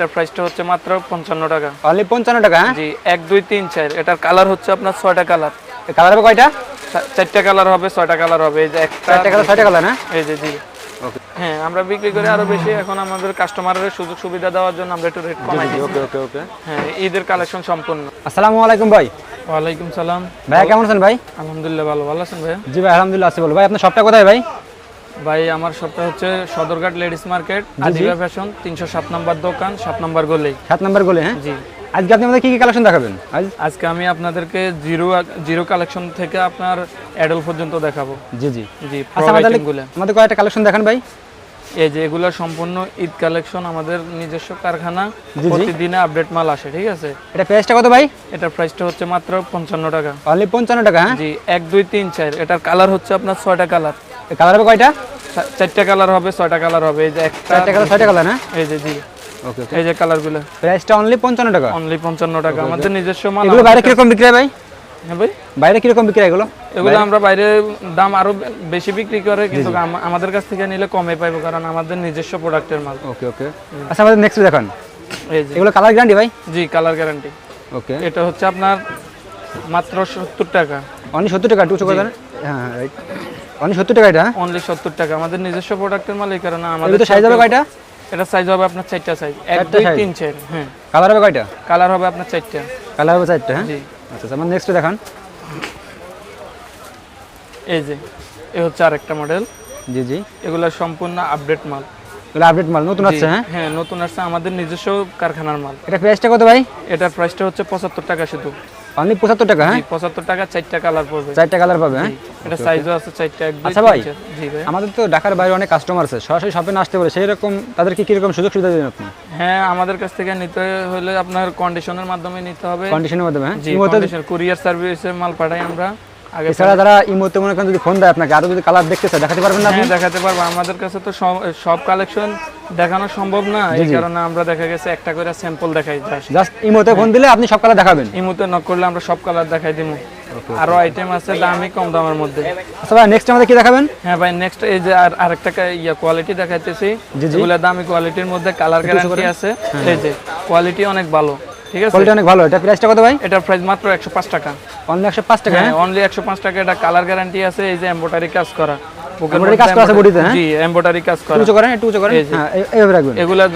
এটার প্রাইসটা হচ্ছে মাত্র পঞ্চান্ন টাকা। অনলি পঞ্চান্ন টাকা হ্যাঁ? জি এক দুই তিন চার। এটার কালার হচ্ছে আপনার ছয়টা কালার কালার হবে কয়টা? চারটা কালার হবে ছয়টা কালার হবে। এই যে একটা চারটা কালার ছয়টা কালার হ্যাঁ এই যে জি। হ্যাঁ আমরা বিক্রি করে আরও বেশি। এখন আমাদের কাস্টমারের সুযোগ সুবিধা দেওয়ার জন্য আমরা একটু রেট কমাই দিই ওকে ওকে ওকে হ্যাঁ ঈদের কালেকশন সম্পূর্ণ। আসসালামু আলাইকুম ভাই। ওয়ালাইকুম সালাম। ভাইয়া কেমন আছেন ভাই? আলহামদুলিল্লাহ ভালো। ভালো আছেন ভাইয়া? জি ভাই আলহামদুলিল্লাহ আছি বলো ভাই আপনার শপটা কোথায় ভাই? ভাই আমার শপটা হচ্ছে Sadarghat ladies market Adiba fashion তিনশো সাত নম্বর দোকান সাত নম্বর গলি। সাত নাম্বার গোলে হ্যাঁ? জি। আজকে আপনি আমাদের কি কি কালেকশন দেখাবেন? আজকে আমি আপনাদেরকে জিরো জিরো কালেকশন থেকে আপনার অ্যাডাল পর্যন্ত দেখাবো। জি জি। জি আচ্ছা আমাদের কয়েকটা কালেকশন দেখান ভাই। এই যে এগুলো সম্পূর্ণ ঈদ কালেকশন আমাদের নিজস্ব কারখানা। প্রতিদিনে আপডেট মাল আসে ঠিক আছে? এটা প্রাইসটা কত ভাই? এটার প্রাইসটা হচ্ছে মাত্র পঞ্চান্ন টাকা। অনলি পঞ্চান্ন টাকা হ্যাঁ? জি এক দুই তিন চার। এটার কালার হচ্ছে আপনার ছয়টা কালার কালার হবে কয়টা? চারটা কালার হবে ছয়টা কালার হবে। এই যে একটা চারটা কালার ছয়টা কালার না? এই যে জি। ওকে ওকে এই যে কালারগুলো প্রাইসটা অনলি পঞ্চান্ন টাকা? অনলি পঞ্চান্ন টাকা। আমাদের নিজস্ব মাল এগুলো বাইরে কীরকম বিক্রি হয় ভাই? হ্যাঁ ভাই? বাইরে কীরকম বিক্রি হয় এগুলো? এগুলো আমরা বাইরে দাম আরও বেশি বিক্রি করে কিন্তু আমাদের কাছ থেকে নিলে কমে পাইবো কারণ আমাদের নিজস্ব প্রোডাক্টের মাল। ওকে ওকে আচ্ছা আমাদের নেক্সট দেখান। এই যে। এগুলো কালার গ্যারান্টি ভাই? জি কালার গ্যারান্টি ওকে এটা হচ্ছে আপনার মাত্র সত্তর টাকা। অনলি সত্তর টাকা টু হ্যাঁ রাইট অনলি সত্তর টাকা এটা? অনলি সত্তর টাকা। আমাদের নিজস্ব প্রোডাক্টের মাল এই কারণে আমাদের তো সাইজ হবে কয়টা? এটা সাইজ হবে আপনার চারটা সাইজ এক চারটা দুই size? তিন চার হ্যাঁ কালার হবে কয়টা? কালার হবে আপনার চারটা। কালার হবে চারটা হ্যাঁ? জি। আচ্ছা আচ্ছা আমার নেক্সট দেখান। এই যে এ হচ্ছে আরেকটা মডেল জি জি। এগুলো সম্পূর্ণ আপডেট মাল। এগুলো আপডেট মাল নতুন আসছে হ্যাঁ? হ্যাঁ নতুন আসছে। আমাদের নিজস্ব কারখানার মাল। এটা প্রাইসটা কত ভাই? এটার প্রাইসটা হচ্ছে পঁচাত্তর টাকা শুধু। অনলি পঁচাত্তর টাকা হ্যাঁ? জি, পঁচাত্তর টাকা চারটা কালার পড়বে। চারটা কালার পাবে হ্যাঁ? এটা সাইজও আছে চারটা এক দুই আচ্ছা ভাই। জি ভাই। আমাদের তো ঢাকার বাইরে অনেক কাস্টমার আছে সরাসরি শপে আসতে পারে সেই রকম তাদেরকে কীরকম সুযোগ সুবিধা দেবেন আপনি? হ্যাঁ আমাদের কাছ থেকে নিতে হলে আপনার কন্ডিশনের মাধ্যমে নিতে হবে। কন্ডিশনের মাধ্যমে হ্যাঁ? জি কন্ডিশন কুরিয়ার সার্ভিসের মাল পাঠাই আমরা। আগে এছাড়া যারা ইমোতে মনে করেন যদি ফোন দেয় আপনাকে আরও যদি কালার দেখতে চায় দেখাতে পারবেন না আপনি? হ্যাঁ দেখাতে পারব। আমাদের কাছে তো সব- সব কালেকশন দেখানো সম্ভব না এই কারণে আমরা দেখা গেছে একটা করে স্যাম্পল দেখাই। জাস্ট ইমোতে ফোন দিলে আপনি সব কালার দেখাবেন। ইমুতে নক করলে আমরা সব কালার দেখাই দিব আরও আইটেম আছে দামি কম দামের মধ্যে। আচ্ছা ভাই নেক্সট আমাদের কি দেখাবেন? হ্যাঁ ভাই নেক্সট এই যে আর আরেকটা ইয়া কোয়ালিটি দেখাইতেছি। জি। দামি কোয়ালিটির মধ্যে কালার গ্যারান্টি আছে। এই যে কোয়ালিটি অনেক ভালো ঠিক আছে? কোয়ালিটি অনেক ভালো। এটা প্রাইসটা কত ভাই? এটা প্রাইস মাত্র একশো পাঁচ টাকা। অনলি একশো পাঁচ টাকা হ্যাঁ অনলি একশো পাঁচ টাকা। এটা কালার গ্যারান্টি আছে এই যে এম্বোটারি কাজ করা। কাজ করা আছে embroidery- body তে, হ্যাঁ? জি এম্বোটারি কাজ করা। উঁচু করেন একটু করেন। হ্যাঁ এইভাবে রাখবেন। এগুলা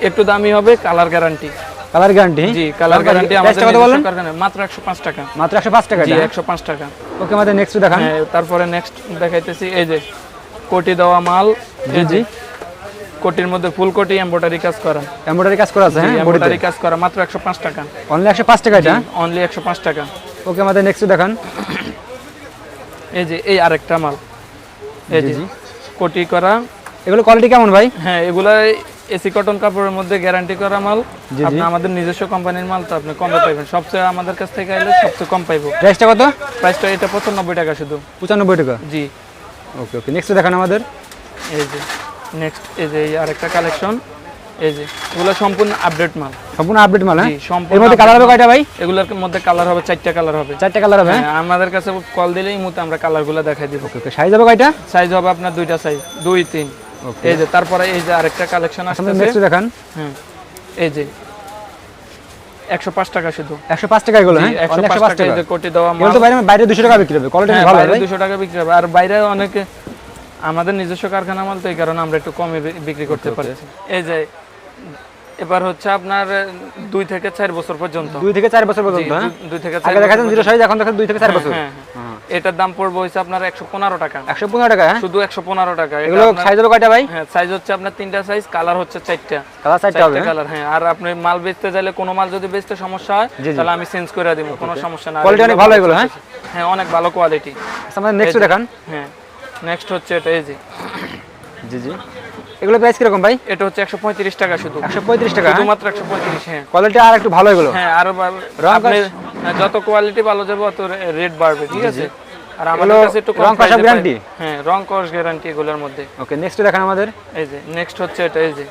একটু দামি হবে কালার গ্যারান্টি কালার গ্যারান্টি জি কালার গ্যারান্টি আমাদের কত বলেন মাত্র একশো পাঁচ টাকা। মাত্র একশো পাঁচ টাকা জি এটা? একশো পাঁচ টাকা। ওকে আমাদের নেক্সট দেখান। হ্যাঁ তারপরে নেক্সট দেখাইতেছি এই যে কোটি দেওয়া মাল এই যে কোটির মধ্যে ফুল কোটি এম্বোটারি কাজ করা। এমব্রয়ডারি কাজ করা আছে হ্যাঁ বডিতে? এম্বোটারি কাজ করা মাত্র একশো পাঁচ টাকা। অনলি একশো পাঁচ টাকা এটা? অনলি একশো পাঁচ টাকা। ওকে আমাদের নেক্সট দেখান। এই যে এই আরেকটা মাল। এই যে কোটি করা। এগুলো কোয়ালিটি কেমন ভাই? হ্যাঁ এগুলা এসি কটন কাপড়ের মধ্যে গ্যারান্টি করা মাল। আপনি আমাদের নিজস্ব কোম্পানির মাল তো আপনি কমে পাইবেন। সবচেয়ে আমাদের কাছ থেকে আইলে সবচেয়ে কম পাইবো। প্রাইসটা কত? প্রাইসটা এটা পঁচানব্বই টাকা শুধু। পঁচানব্বই টাকা? জি। ওকে ওকে নেক্সট দেখান আমাদের। এই যে নেক্সট এই যে আরেকটা কালেকশন এই যে এগুলো সম্পূর্ণ আপডেট মাল। সম্পূর্ণ আপডেট মাল হ্যাঁ? এর মধ্যে কালার হবে কয়টা ভাই? এগুলোর মধ্যে কালার হবে চারটা কালার হবে। চারটা কালার হবে আমাদের কাছে কল দিলেই মুহূর্তে আমরা কালারগুলো দেখাই দিব। ওকে ওকে। সাইজ হবে কয়টা? সাইজ হবে আপনার দুইটা সাইজ দুই তিন। এই যে তারপরে এই যে আরেকটা কালেকশন আমাদের নেক্সট দেখান। হ্যাঁ এই যে একশো পাঁচ টাকা শুধু। টাকা এগুলো হ্যাঁ? একশো 105 টাকা। এই কোটি দেওয়া মাল তো বাইরে বাইরে দুশো টাকা বিক্রি হবে। কোয়ালিটি হ্যাঁ, ভালো বাইরে ভাই। দুশো টাকা বিক্রি হবে। আর বাইরে অনেকে আমাদের নিজস্ব কারখানা মাল তো এই কারণে আমরা একটু কমে বিক্রি করতে পারি এই যে এবার হচ্ছে আপনার দুই থেকে চার বছর পর্যন্ত। দুই থেকে চার বছর পর্যন্ত হ্যাঁ? দুই থেকে আগে দেখাচ্ছেন জিরো সাইজ এখন দেখেন দুই থেকে চার বছর। হ্যাঁ হ্যাঁ। এটার দাম পড়বে হচ্ছে আপনার একশো পনেরো টাকা। একশো পনেরো টাকা হ্যাঁ? শুধু একশো পনেরো টাকা। এগুলো সাইজ হবে কয়টা ভাই? হ্যাঁ সাইজ হচ্ছে আপনার তিনটা সাইজ কালার হচ্ছে চারটা। কালার সাইজটা হবে কালার হ্যাঁ। আর আপনি মাল বেচতে চাইলে কোনো মাল যদি বেচতে সমস্যা হয়। তাহলে আমি চেঞ্জ করে দিব কোনো সমস্যা না। Quality অনেক ভালো এগুলো, হ্যাঁ? হ্যাঁ অনেক ভালো কোয়ালিটি আচ্ছা আমাদের নেক্সট দেখান। হ্যাঁ নেক্সট হচ্ছে এটা এই যে। জি জি। এগুলো প্রাইস কীরকম ভাই? এটা হচ্ছে একশো পঁয়ত্রিশ টাকা শুধু। একশো পঁয়ত্রিশ টাকা? হ্যাঁ শুধুমাত্র একশো পঁয়ত্রিশ হ্যাঁ। কোয়ালিটি আর একটু ভালো এগুলো? হ্যাঁ আরও আপনি হ্যাঁ, যত কোয়ালিটি ভালো যাবে অত রেট বাড়বে ঠিক আছে? আর আমাদের কাছে একটু রং কষা guarantee? পাই- হ্যাঁ রং কস গ্যারান্টি এগুলোর মধ্যে। ওকে নেক্সট দেখান আমাদের। এই যে নেক্সট হচ্ছে এটা এই যে।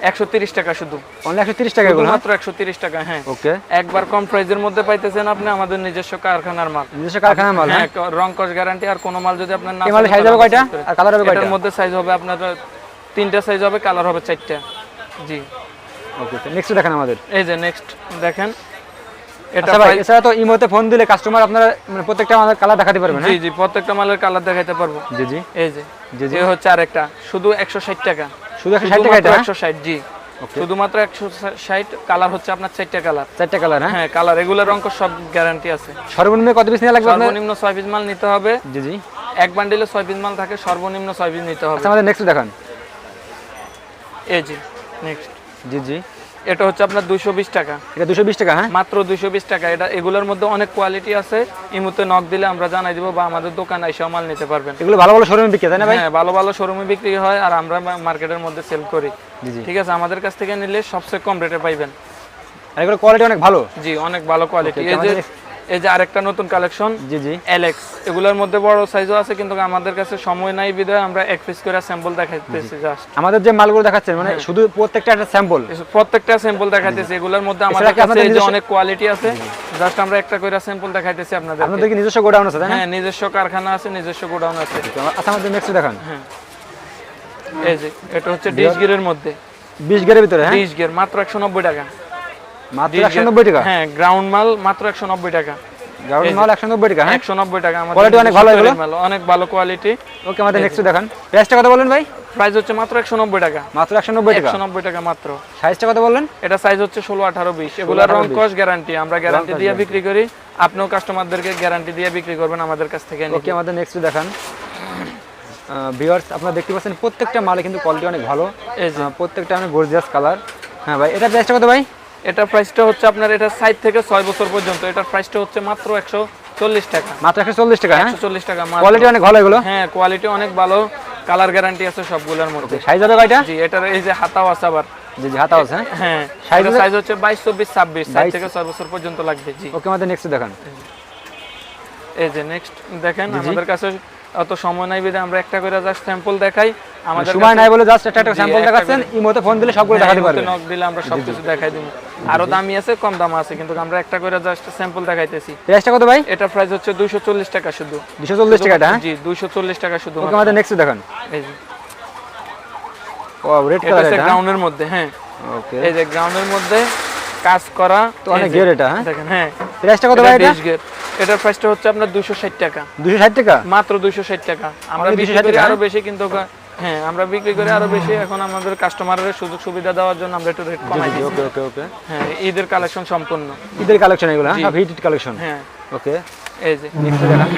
একশো তিরিশ টাকা শুধু। অনলি একশো তিরিশ টাকা এগুলো হ্যাঁ? মাত্র একশো তিরিশ টাকা হ্যাঁ। ওকে একবার কম প্রাইজের মধ্যে পাইতেছেন আপনি আমাদের নিজস্ব কারখানার মাল। নিজস্ব কারখানা মাল হ্যাঁ হ্যাঁ? রং গ্যারান্টি আর কোনো মাল যদি আপনার না এই size হবে কয়টা? আর colour হবে কয়টা? এটার মধ্যে সাইজ হবে আপনার তিনটা সাইজ হবে কালার হবে চারটা। জি। ওকে নেক্সট দেখান আমাদের। এই যে নেক্সট দেখেন। এটা আচ্ছা ভাই এছাড়া তো ইমোতে ফোন দিলে কাস্টমার আপনারা মানে প্রত্যেকটা আমাদের কালার দেখাতে পারবেন জি হ্যাঁ? জি প্রত্যেকটা মালের কালার দেখাইতে পারব। জি জি। এই যে জি, জি। হচ্ছে আরেকটা। শুধু একশো ষাট টাকা। শুধু একশো ষাট টাকা এটা হ্যাঁ? একশো ষাট জি। শুধুমাত্র একশো ষাট কালার হচ্ছে আপনার চারটা কালার চারটে কালার হ্যাঁ? হ্যাঁ কালার এগুলোর অঙ্ক সব গ্যারান্টি আছে। সর্বনিম্ন কত পিস লাগবে আপনার? সর্বনিম্ন ছয় পিস মাল নিতে হবে। জি জি। এক বান্ডিলে ছয় পিস মাল থাকে সর্বনিম্ন ছয় পিস নিতে হবে। আচ্ছা আমাদের নেক্সট দেখান। এই জি নেক্সট জি জি। এটা হচ্ছে আপনার দুইশো বিশ টাকা। এটা দুশো বিশ টাকা হ্যাঁ? মাত্র দুইশো বিশ টাকা। এটা এগুলোর মধ্যে অনেক কোয়ালিটি আছে। ইমুতে নক দিলে আমরা জানাই দিব বা আমাদের দোকানে এসেও মাল নিতে পারবেন। এগুলো ভালো ভালো শোরুমে বিক্রি তাই না ভাই? হ্যাঁ ভালো ভালো শোরুমে বিক্রি হয় আর আমরা মার্কেটের মধ্যে সেল করি। ঠিক আছে? আমাদের কাছ থেকে নিলে সবচেয়ে কম রেটে পাইবেন। আর এগুলো কোয়ালিটি অনেক ভালো? জি অনেক ভালো কোয়ালিটি এই যে এই যে আরেকটা নতুন কালেকশন জি জি। এলেক্স এগুলোর মধ্যে বড় সাইজও আছে কিন্তু আমাদের কাছে সময় নাই বিধায় আমরা এক পিস করে স্যাম্পল দেখাইতেছি জাস্ট আমাদের যে মালগুলো দেখাচ্ছেন মানে হ্যাঁ। শুধু প্রত্যেকটা একটা স্যাম্পল প্রত্যেকটা স্যাম্পল দেখাইতেছি এগুলোর মধ্যে আমাদের কাছে যে অনেক কোয়ালিটি আছে জাস্ট আমরা একটা করে স্যাম্পল দেখাইতেছি আপনাদের আপনাদের কি নিজস্ব গোডাউন আছে তাই না? হ্যাঁ নিজস্ব কারখানা আছে নিজস্ব গোডাউন আছে। আচ্ছা আমাদের নেক্সট দেখান। হ্যাঁ। এই যে এটা হচ্ছে ডিশ গিরের মধ্যে। বিশ গেরের ভিতরে হ্যাঁ? ডিশ গিয়ার মাত্র একশো নব্বই টাকা। মাত্র ডিশ একশো নব্বই টাকা? হ্যাঁ গ্রাউন্ড মাল মাত্র একশো নব্বই টাকা। গ্রাউন্ড মাল একশো নব্বই টাকা হ্যাঁ? একশো নব্বই টাকা আমাদের Quality অনেক ভালো এগুলো? মাল, অনেক ভালো কোয়ালিটি ওকে আমাদের নেক্সট দেখান। প্রাইসটা কত বললেন ভাই? প্রাইস হচ্ছে মাত্র একশো নব্বই টাকা। মাত্র একশো নব্বই টাকা? একশো নব্বই টাকা মাত্র। সাইজটা কত বললেন? এটা সাইজ হচ্ছে ষোলো আঠারো বিশ। এগুলোর 18, রং কস গ্যারান্টি আমরা গ্যারান্টি দিয়ে বিক্রি করি। আপনিও কাস্টমারদেরকে গ্যারান্টি দিয়ে বিক্রি করবেন আমাদের কাছ থেকে। ওকে আমাদের নেক্সট দেখান। ভিউয়ার্স আপনারা দেখতে পাচ্ছেন প্রত্যেকটা মালে কিন্তু কোয়ালিটি অনেক ভালো। প্রত্যেকটা অনেক গর্জিয়াস কালার হ্যাঁ ভাই এটা প্রাইসটা কত ভাই? এটা প্রাইসটা হচ্ছে আপনার এটা সাইজ থেকে ছয় বছর পর্যন্ত। এটার প্রাইসটা হচ্ছে মাত্র একশো চল্লিশ টাকা। মাত্র একশো চল্লিশ টাকা হ্যাঁ? একশো চল্লিশ টাকা। কোয়ালিটি অনেক ভালো এগুলো? হ্যাঁ কোয়ালিটি অনেক ভালো। কালার গ্যারান্টি আছে সবগুলোর মধ্যে। সাইজ হবে কয়টা? জি এটার এই যে হাতাও আছে আবার। জি জি হাতা আছে হ্যাঁ? হ্যাঁ এটা হবে? সাইজ হচ্ছে বাইশ চব্বিশ ছাব্বিশ সাইজ থেকে ছয় বছর পর্যন্ত লাগবে জি। ওকে আমাদের নেক্সট দেখান। এই যে নেক্সট দেখেন আমাদের কাছে অত সময় নাই বিধে আমরা একটা করে জাস্ট স্যাম্পল দেখাই। আমাদের সময় নাই বলে জাস্ট একটা একটা স্যাম্পল দেখাচ্ছেন ইমোতে ফোন দিলে সবগুলো দেখাতে পারবেন নক দিলে আমরা সবকিছু দেখাই দিব। আরও দামি আছে কম দাম আছে কিন্তু আমরা একটা করে জাস্ট স্যাম্পল দেখাইতেছি। প্রাইসটা কত ভাই? এটা প্রাইস হচ্ছে দুইশো চল্লিশ টাকা শুধু। দুশো চল্লিশ টাকা এটা হ্যাঁ? জি দুইশো চল্লিশ টাকা শুধু ওকে আমাদের নেক্সট দেখান। এই যে। ও রেড কালার এটা গ্রাউন্ডের মধ্যে হ্যাঁ। ওকে এই যে গ্রাউন্ডের মধ্যে কাজ করা তো অনেক gear এটা, হ্যাঁ? দেখেন হ্যাঁ। প্রাইসটা কত ভাই এটা? ডিশ গিয়ার এটার প্রাইসটা হচ্ছে আপনার দুইশো ষাট টাকা। দুশো ষাট টাকা? মাত্র দুইশো ষাট টাকা। আমরা বিক্রি 260 টাকা, আরও বেশি কিন্তু হ্যাঁ আমরা বিক্রি করি আরও বেশি এখন আমাদের কাস্টমারের সুযোগ সুবিধা দেওয়ার জন্য আমরা একটু রেট কমাই দিই ওকে ওকে ওকে হ্যাঁ ঈদের কালেকশন সম্পূর্ণ। ঈদের কালেকশন এগুলো হ্যাঁ হিটেড কালেকশন হ্যাঁ। ওকে এই যে নেক্সট দেখান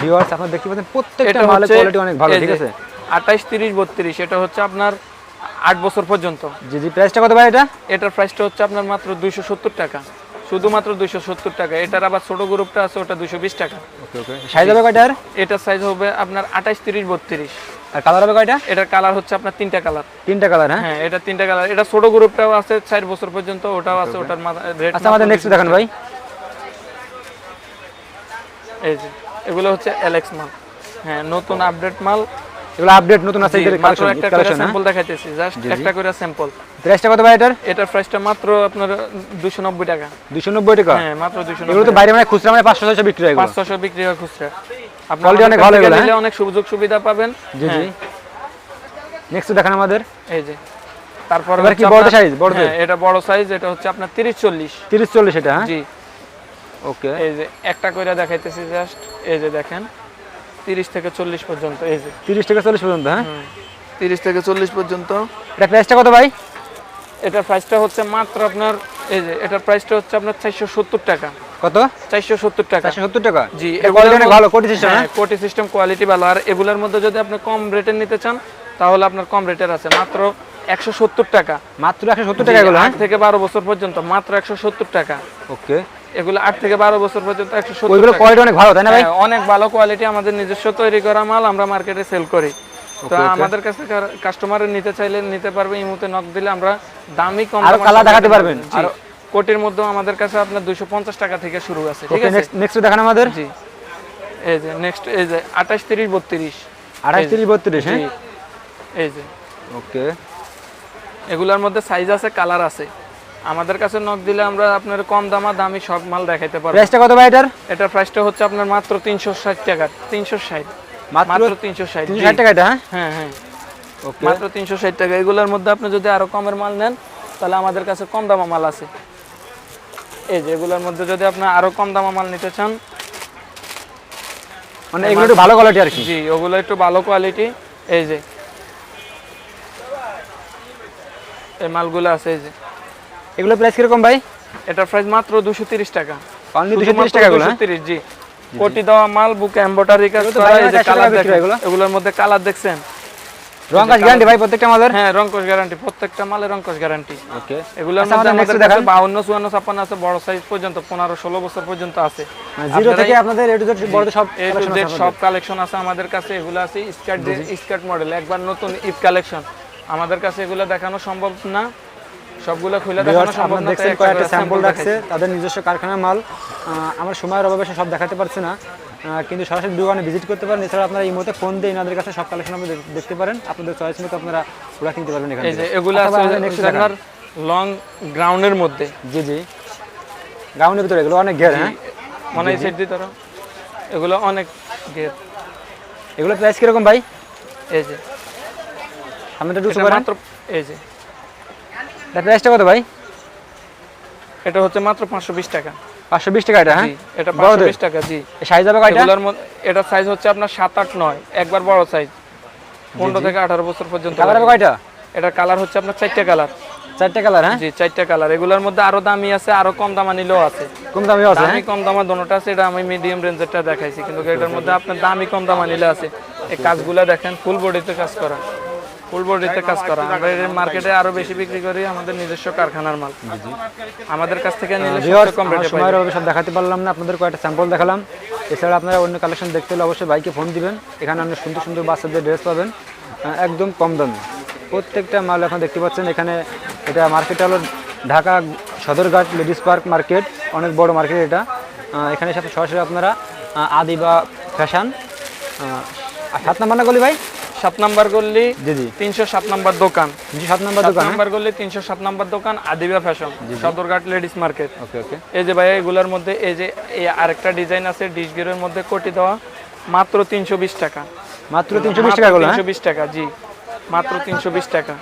ভিউয়ার্স আপনারা দেখতে পাচ্ছেন প্রত্যেকটা মালের কোয়ালিটি অনেক ভালো ঠিক আছে? আঠাইশ তিরিশ বত্রিশ এটা হচ্ছে আপনার আট বছর পর্যন্ত। জি জি প্রাইসটা কত ভাই এটা? এটার প্রাইসটা হচ্ছে আপনার মাত্র দুইশো সত্তর টাকা। শুধুমাত্র দুইশো সত্তর টাকা। এটার আবার ছোট গ্রুপটা আছে ওটা দুইশো বিশ টাকা। ওকে ওকে। সাইজ হবে কয়টার? এটার সাইজ হবে আপনার আঠাইশ তিরিশ বত্রিশ। আর কালার হবে কয়টা? এটার কালার হচ্ছে আপনার তিনটা কালার তিনটা কালার হ্যাঁ? হ্যাঁ এটা তিনটা কালার এটা ছোট গ্রুপটাও আছে চার বছর পর্যন্ত ওটাও আছে ওটার রেট আচ্ছা আমাদের নেক্সট দেখান ভাই। এই যে এগুলো হচ্ছে এলেক্স মাল। হ্যাঁ নতুন আপডেট মাল। এগুলো আপডেট নতুন আছে মাত্র একটা করে কালেকশন হ্যাঁ? স্যাম্পল দেখাইতেছি জাস্ট একটা করে স্যাম্পল প্রাইসটা কত ভাই এটার? এটার প্রাইসটা মাত্র আপনার দুশো নব্বই টাকা। দুশো নব্বই টাকা? হ্যাঁ মাত্র দুশো এগুলো তো বাইরে মানে খুচরা মানে পাঁচশো ছয়শো বিক্রি হয় এগুলো। পাঁচ ছশো বিক্রি হয় খুচরা। আপনি Quality অনেক ভালো এগুলো, নিলে অনেক সুযোগ সুবিধা পাবেন। জি জি। হ্যাঁ, নেক্সট দেখান আমাদের। এই যে। তারপর এবার কি বড় size, বড়দের? হ্যাঁ, এটা বড় সাইজ এটা হচ্ছে আপনার তিরিশ চল্লিশ। তিরিশ চল্লিশ এটা হ্যাঁ? জি। ওকে। এই যে একটা করে দেখাইতেছি জাস্ট এই যে দেখেন তিরিশ থেকে চল্লিশ পর্যন্ত এই যে। তিরিশ থেকে চল্লিশ পর্যন্ত হ্যাঁ? তিরিশ থেকে চল্লিশ পর্যন্ত। এটা প্রাইসটা কত ভাই? এটার প্রাইসটা হচ্ছে মাত্র আপনার এই যে এটার প্রাইসটা হচ্ছে আপনার চারশো সত্তর টাকা। কত? চারশো সত্তর টাকা। চারশো সত্তর টাকা? জি ভালো কোটি সিস্টেম হ্যাঁ কোটি সিস্টেম কোয়ালিটি ভালো। আর এগুলোর মধ্যে যদি আপনি কম রেটের নিতে চান তাহলে আপনার কম রেটের আছে। মাত্র একশো সত্তর টাকা। মাত্র একশো সত্তর টাকা এগুলো হ্যাঁ? আট থেকে বারো বছর পর্যন্ত মাত্র একশো সত্তর টাকা। ওকে। এগুলো আট থেকে বারো বছর পর্যন্ত একশো সত্তর ওইগুলো কোয়ালিটি অনেক ভালো তাই না ভাই? হ্যাঁ, অনেক ভালো কোয়ালিটি আমাদের নিজস্ব তৈরি করা মাল আমরা মার্কেটে সেল করি। তো আমাদের কাছে কাস্টমারের নিতে চাইলে নিতে পারবে এই মুহূর্তে নক দিলে আমরা দামি কম আরও সব দেখাতে পারবেন। জি। কোটির মধ্যে আমাদের কাছে আপনার দুইশো পঞ্চাশ টাকা থেকে শুরু আছে ঠিক আছে? নেক্সট নেক্সট দেখান আমাদের। জি। এই যে নেক্সট এই যে আঠাশ তিরিশ বত্রিশ। আঠাশ তিরিশ বত্রিশ হ্যাঁ? এই যে। ওকে এগুলোর মধ্যে সাইজ আছে কালার আছে। আমাদের কাছে নক দিলে আমরা আপনার কম দামা দামি সব মাল দেখাইতে পারব। প্রাইসটা কত ভাই এটার? এটার প্রাইসটা হচ্ছে আপনার মাত্র তিনশো ষাট টাকা তিনশো ষাট। মাত্র মাত্র তিনশো ষাট তিনশো ষাট টাকা এটা হ্যাঁ? হ্যাঁ হ্যাঁ। ওকে মাত্র টাকা। এগুলোর মধ্যে আপনি যদি আরও কমের মাল নেন তাহলে আমাদের কাছে কম দামা মাল আছে। এই যে এগুলোর মধ্যে যদি আপনি আরও কম দামা মাল নিতে চান মানে এগুলো একটু ভালো কোয়ালিটি আর কি? জি ওগুলো একটু ভালো কোয়ালিটি এই যে এই মালগুলো আছে এই যে। এগুলো প্রাইস কীরকম ভাই? এটার প্রাইস মাত্র দুশো তিরিশ টাকা। অনলি দুশো তিরিশ টাকা এগুলো হ্যাঁ? 230 জি। কোটি দেওয়া মাল বুকে এমব্রয়ডারি কাজ করা এই যে কালার দেখেন এগুলো? এগুলোর মধ্যে কালার দেখছেন? রং কাজ গ্যারান্টি ভাই প্রত্যেকটা মালের? হ্যাঁ রংকশ গ্যারান্টি প্রত্যেকটা মালে রংকশ গ্যারান্টি ওকে এগুলোর আচ্ছা, মধ্যে আমাদের কাছে দেখান। বাউন্ন চুয়ান্ন ছাপ্পান্ন আছে বড় সাইজ পর্যন্ত পনেরো ষোলো বছর পর্যন্ত আছে। জিরো থেকে আপনাদের এ টু জেড বড় সব এ টু জেড সব কালেকশন আছে আমাদের কাছে এগুলো আছে স্কার্ট স্কার্ট মডেল একবার নতুন ইফ কালেকশন আমাদের কাছে এগুলো দেখানো সম্ভব না। সবগুলো খুলে দেখানো সম্ভব না দেখছেন কয়েকটা স্যাম্পল রাখছে তাদের নিজস্ব কারখানার মাল। আমার সময়ের অভাবে সব দেখাতে পারছে না। কিন্তু সরাসরি দোকানে ভিজিট করতে পারেন। এছাড়া আপনারা এই মুহূর্তে ফোন দিয়ে এনাদের কাছে সব কালেকশন আপনি দেখতে পারেন। আপনাদের চয়েস মতো আপনারা প্রোডাক্ট নিতে পারবেন এখানে এই যে এগুলো আছে নেক্সট আপনার লং গ্রাউন্ডের মধ্যে। জি জি। গ্রাউন্ডের ভিতরে এগুলো অনেক ঘের হ্যাঁ? মনে হয় সেট দিতে এগুলো অনেক গেট এগুলো প্রাইস কীরকম ভাই? এই যে। সামনেটা একটু এটা মাত্র এই যে। এটা প্রাইসটা কত ভাই? এটা হচ্ছে মাত্র পাঁচশো বিশ টাকা। পাঁচশো বিশ টাকা এটা হ্যাঁ? এটা বড়দের? পাঁচশো বিশ টাকা জি। সাইজ হবে কয়টা? এটা সাইজ হচ্ছে আপনার সাত আট নয় একবার বড় সাইজ পনেরো থেকে আঠারো বছর পর্যন্ত কালার হবে কয়টা? এটা কালার হচ্ছে আপনার কালার চারটে কালার হ্যাঁ? জি চারটে কালার এগুলোর মধ্যে আরও দামি আছে আরও কম দামা নিলেও আছে। কম দামি আছে দামি হ্যাঁ? কম দামা দোনোটা আছে এটা আমি মিডিয়াম রেঞ্জেরটা দেখাইছি। কিন্তু এটার মধ্যে আপনার দামি কম দামা নিলে আছে। এই কাজগুলো দেখেন ফুল বডিতে কাজ করা। ফুল বডিতে কাজ করা। আমরা এর মার্কেটে আরও বেশি বিক্রি করি আমাদের নিজস্ব কারখানার মাল। আমাদের কাছ থেকে নিলে সবচেয়ে কম রেটে সময়ের অভাবে সব দেখাতে পারলাম না আপনাদের কয়েকটা স্যাম্পল দেখালাম। এছাড়া আপনারা অন্য কালেকশন দেখতে হলে অবশ্যই বাইকে ফোন দিবেন। এখানে আপনি সুন্দর সুন্দর বাচ্চাদের ড্রেস পাবেন। একদম কম দামে। প্রত্যেকটা মাল এখন দেখতে পাচ্ছেন এখানে এটা মার্কেটটা হলো Dhaka Sadarghat ladies park market অনেক বড় মার্কেট এটা। এখানে সাথে সরাসরি আপনারা আদি বা ফ্যাশন সাত নাম্বার না গলি ভাই? সাত নাম্বার গল্লি তিনশো সাত নাম্বার দোকান। সাত নাম্বার দোকান হ্যাঁ? নাম্বার গল্লি তিনশো সাত নাম্বার দোকান Adiba fashion Sadarghat ladies market okay okay. এই যে ভাইয়া এগুলোর মধ্যে এই যে এই আরেকটা ডিজাইন আছে ডিশ গিরের মধ্যে কোটি দেওয়া মাত্র তিনশো বিশ টাকা। মাত্র তিনশো বিশ টাকা হ্যাঁ? তিনশো বিশ টাকা জি। মাত্র তিনশো বিশ টাকা।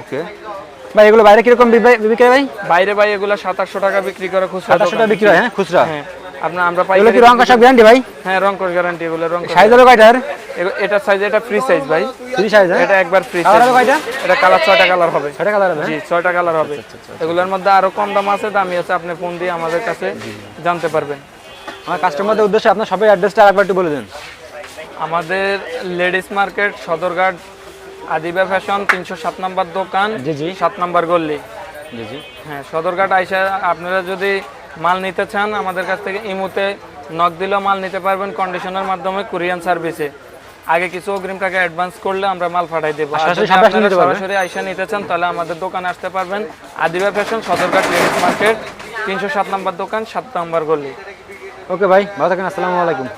ওকে। ভাই এগুলো বাইরে কীরকম বিক্রি ভাই? বাইরে ভাই এগুলো সাতাশশো টাকা বিক্রি করে খুচরা সাতাশশো টাকা বিক্রি হয় হ্যাঁ খুচরা। হ্যাঁ। আপনার আমরা এগুলো কি রং সব গ্যারান্টি ভাই? হ্যাঁ রং কোর্স গ্যারান্টি এগুলো রং সাইজ হবে কয়টার? এটা সাইজ এটা ফ্রি সাইজ ভাই। সাইজ হ্যাঁ? এটা একবার ফ্রি সাইজ কয়টা? এটা কালার ছয়টা কালার হবে। ছয়টা কালার হবে জি হ্যাঁ? ছয়টা কালার হবে। এগুলোর মধ্যে আরও কম দাম আছে দামি আছে আপনি ফোন দিয়ে আমাদের কাছে জানতে পারবেন। আমার কাস্টমারদের উদ্দেশ্যে আপনার সবাই অ্যাড্রেসটা আরেকবার একটু বলে দেন। আমাদের ladies market Sadarghat Adiba fashion তিনশো সাত নম্বর দোকান জি, জি। সাত নম্বর গল্লি জি জি। হ্যাঁ সদরঘাট আইসা আপনারা যদি মাল নিতে চান আমাদের কাছ থেকে ইমুতে নক দিলেও মাল নিতে পারবেন কন্ডিশনের মাধ্যমে কোরিয়ান সার্ভিসে। আগে কিছু অগ্রিম টাকা অ্যাডভান্স করলে আমরা মাল পাঠাই দেবো। সরাসরি নিতে পারবেন? সরাসরি আইসা নিতে চান তাহলে আমাদের দোকানে আসতে পারবেন। Adiba fashion Sadarghat ladies market তিনশো সাত নম্বর দোকান সাত নম্বর গলি। ওকে ভাই ভালো থাকেন আসসালামু আলাইকুম।